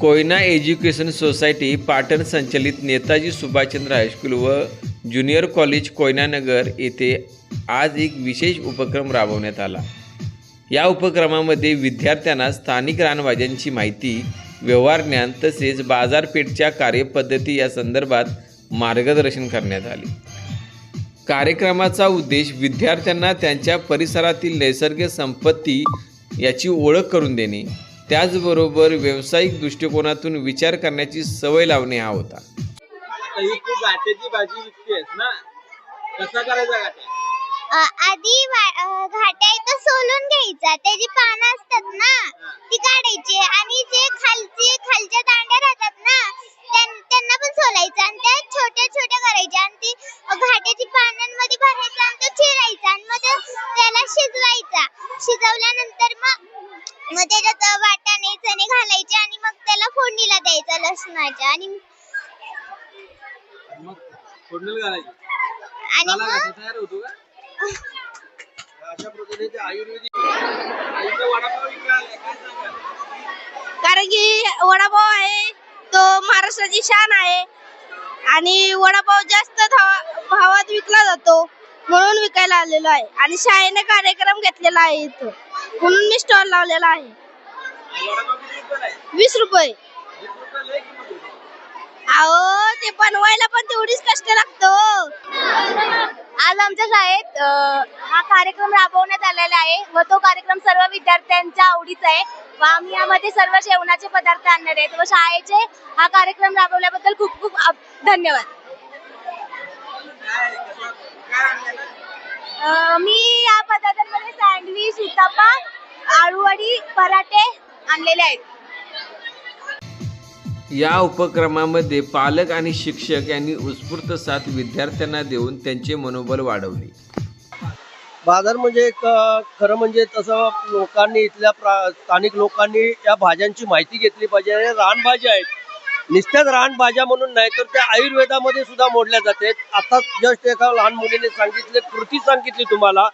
Koyna education society Patan संचलित Netaji Subhashchandra high school व junior college Koynanagar येथे आज एक विशेष उपक्रम राबवण्यात आला. या उपक्रमामध्ये विद्यार्थ्यांना स्थानिक रानभाज्यांची माहिती व्यवहार ज्ञान तसेच बाजारपेठच्या कार्यपद्धती या संदर्भात मार्गदर्शन करण्यात आले. कार्यक्रमाचा उद्देश विद्यार्थ्यांना त्यांच्या परिसरातील नैसर्गिक संपत्ती याची ओळख करून देणे त्याचबरोबर व्यावसायिक दृष्टिकोनातून विचार करण्याची सवय लावणे हा होता. आता तू गाठ्याची भाजी विकतेस ना? कसा करायचा गाठ्या अ, आधी घाट्या इथं सोलून घ्यायचा. त्याची पानं असतात ना ती काढायची. आणि जे खालचे खालच्या दांड्या राहतात ना त्यां- त्यांना पण सोलायचं. आणि त्या छोट्या छोट्या करायच्या. आणि ती घाट्याची पानांमध्ये भरायचं आणि तो चिरायचा. आणि मग ते- त्याला शिजवायचा. शिजवल्यानंतर मग मग त्याच्यात वाटाणे चणे घालायचे आणि मग त्याला फोडणीला द्यायचा लसणाच्या आणि मग फोडणीला घालायची. आणि मग गाठा तयार होतो का? अशा प्रकारे ते आयुर्वेदिक आईचा वडापाव विकायला आलाय, काय सांगाल? कारण की वडापाव आहे तो महाराष्ट्राची शान आहे. आणि वडापाव जास्त धावा- भावात विकला जातो. म्हणून विकायला आलेलो आहे. आणि शाळेने कार्यक्रम घेतलेला आहे इथं. म्हणून मी स्टॉल लावलेला आहे. वीस रुपये. अहो ते बनवायला पण तेवढीच कष्ट लागतो हो. आज आमच्या शाळेत हा कार्यक्रम राबवण्यात आलेला आहे व तो कार्यक्रम सर्व विद्यार्थ्यांच्या आवडीचा आहे. व आम्ही यामध्ये सर्व जेवणाचे पदार्थ आणणार आहेत व शाळेचे हा कार्यक्रम राबवल्याबद्दल खूप खूप धन्यवाद. मी या पदार्थांमध्ये सँडविच उत्तापा आळूवडी पराठे आणलेले आहेत. या उपक्रमामध्ये पालक आणि शिक्षक यांनी उत्स्फूर्त साथ विद्यार्थ्यांना देऊन त्यांचे मनोबल वाढवले. बाजार म्हणजे एक खरं म्हणजे तसं लोकांनी इथल्या प्रा स्थानिक लोकांनी या भाज्यांची माहिती घेतली पाहिजे. आणि रानभाज्या आहेत. नुसत्याच रानभाज्या म्हणून नाही तर त्या आयुर्वेदामध्ये सुद्धा मोडल्या जाते आता जस्ट एका लहान मुलीने सांगितले कृती सांगितली तुम्हाला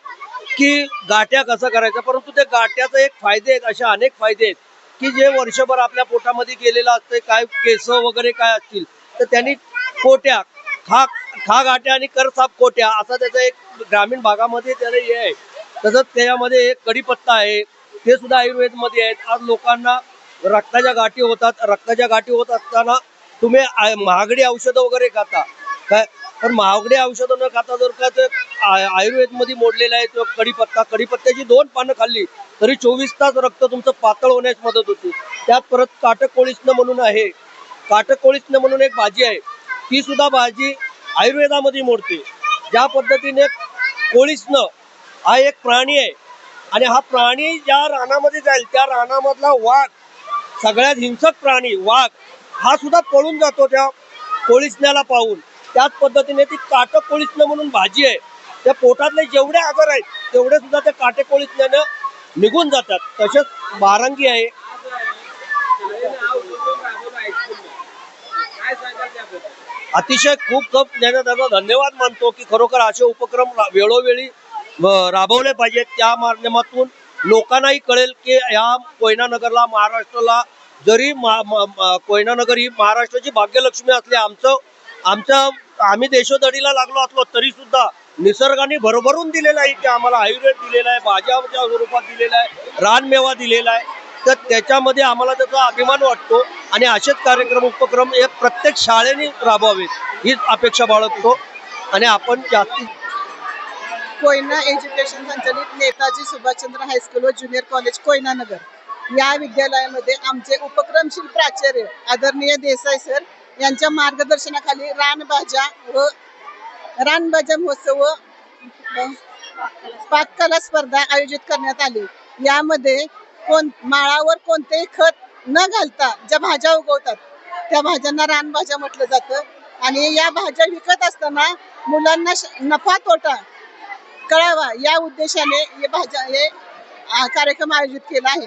की गाठ्या कसं करायचं? परंतु त्या गाठ्याचे एक फायदे आहेत असे अनेक फायदे आहेत की जे वर्षभर आपल्या पोटामध्ये गेलेलं असतं काय केस वगैरे काय असतील तर त्यांनी कोट्या खा खा गाठ्या आणि कर साप कोट्या असा त्याचा एक ग्रामीण भागामध्ये त्याला हे आहे. तसंच त्याच्यामध्ये एक कडीपत्ता आहे ते सुद्धा आयुर्वेदमध्ये आहेत. आज लोकांना रक्ताच्या गाठी होतात. रक्ताच्या गाठी होत असताना तुम्ही महागडी औषधं वगैरे खाता. काय? पण महागडी औषधं न खाता जर का ते आ- आयुर्वेदमध्ये मोडलेला आहे तो कढीपत्ता कडीपत्त्याची दोन पानं खाल्ली तरी चोवीस तास रक्त तुमचं पातळ होण्यास मदत होती. त्यात परत काटकोळीसनं म्हणून आहे. काटकोळीसनं म्हणून एक भाजी आहे. ती सुद्धा भाजी आयुर्वेदामध्ये मोडते. ज्या पद्धतीने कोळीसनं हा एक प्राणी आहे. आणि हा प्राणी ज्या रानामध्ये जाईल त्या रानामधला वाघ सगळ्यात हिंसक प्राणी वाघ हा सुद्धा पळून जातो त्या कोळीसण्याला पाहून. त्याच पद्धतीने ती काटक कोळीसनं म्हणून भाजी आहे. त्या पोटातले जेवढे आजार आहेत तेवढे सुद्धा त्या काटे कोळीसण्यानं निघून जातात. तसेच बारांगी आहे. अतिशय खूप खूप त्यांना धन्यवाद मानतो की खरोखर असे उपक्रम रा- वेळोवेळी राबवले पाहिजेत. त्या माध्यमातून लोकांनाही कळेल की या कोयनानगरला महाराष्ट्राला जरी मा- मा- मा- कोयनानगर ही महाराष्ट्राची भाग्यलक्ष्मी असली आमचं आमचं आम्ही देशोधडीला लागलो असलो तरी सुद्धा निसर्गाने भरभरून दिलेला आहे की आम्हाला आयुर्वेद दिलेला आहे भाज्याच्या स्वरूपात दिलेला आहे रानमेवा दिलेला आहे. तर त्याच्यामध्ये आम्हाला त्याचा अभिमान वाटतो आणि असेच कार्यक्रम उपक्रम हे प्रत्येक शाळेने राबवावेत हीच अपेक्षा बाळगतो. आणि आपण जास्तीत कोयना एज्युकेशन संचलित नेताजी सुभाषचंद्र हायस्कूल व ज्युनियर कॉलेज कोयना नगर या विद्यालयामध्ये आमचे उपक्रमशील प्राचार्य आदरणीय देसाई सर यांच्या मार्गदर्शनाखाली रानभाज्या व रानभाज्या महोत्सव पाककला स्पर्धा आयोजित करण्यात आली. यामध्ये कोण माळावर कोणतेही खत न घालता ज्या भाज्या उगवतात त्या भाज्यांना रानभाज्या म्हटलं जातं. आणि या भाज्या विकत असताना मुलांना नफा तोटा कळावा या उद्देशाने हे भाज्या हे कार्यक्रम आयोजित केला आहे.